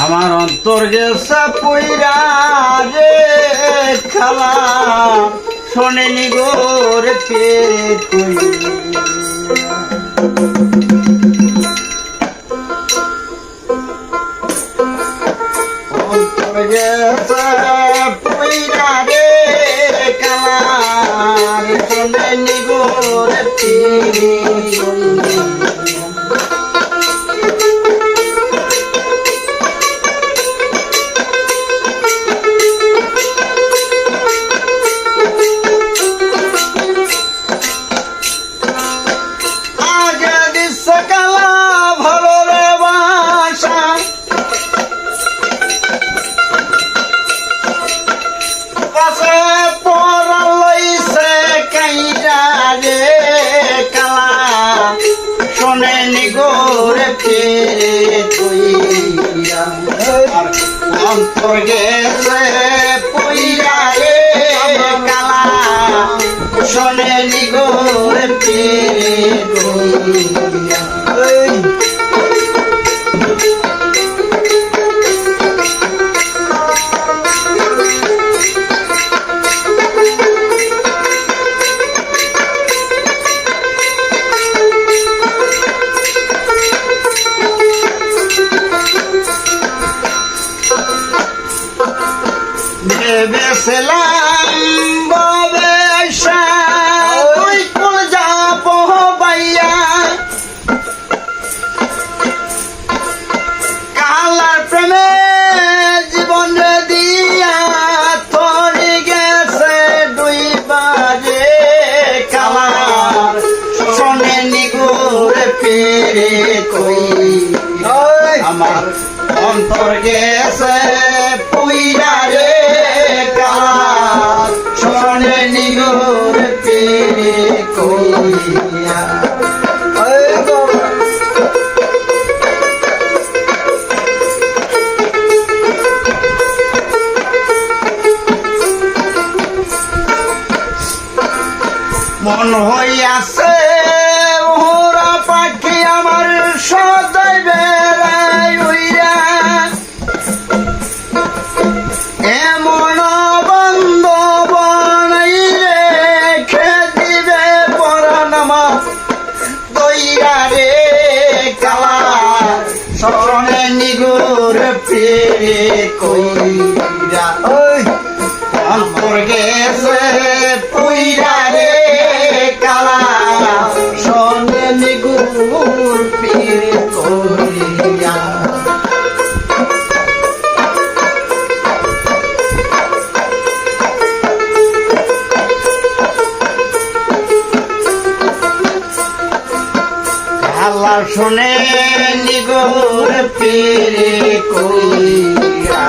আমার অন্তর গেছে পুইরা রে খালা শোনেনি গোর পেরে কই অন্তর শোনেনি গোর পাশে পড়া লইছে কাইরা রে কালা। শোনে নিগোরে ফিরে তুইরা অন্তর গেছে পুইরা রে কালা। তুইরা ভেবেছিলাম ববে আশা তুই কোন যাব বাইয়া কালার প্রেমে জীবন দিয়া তরি গেছে দুই বাজে কালার। শোনে নিগুর পেরে কই। আমার অন্তর গেছে পুইরা রে। মন হইয়াছে ওরা পাখি আমার সদাই বেড়াই উইরা এমন বন্ধ বনাই খেদিবে দিবে পরাণ আমার দইরা রে কালা স্মরণে নিগুর ফিরে কইরা শুনে নিগোর পীরে কইরা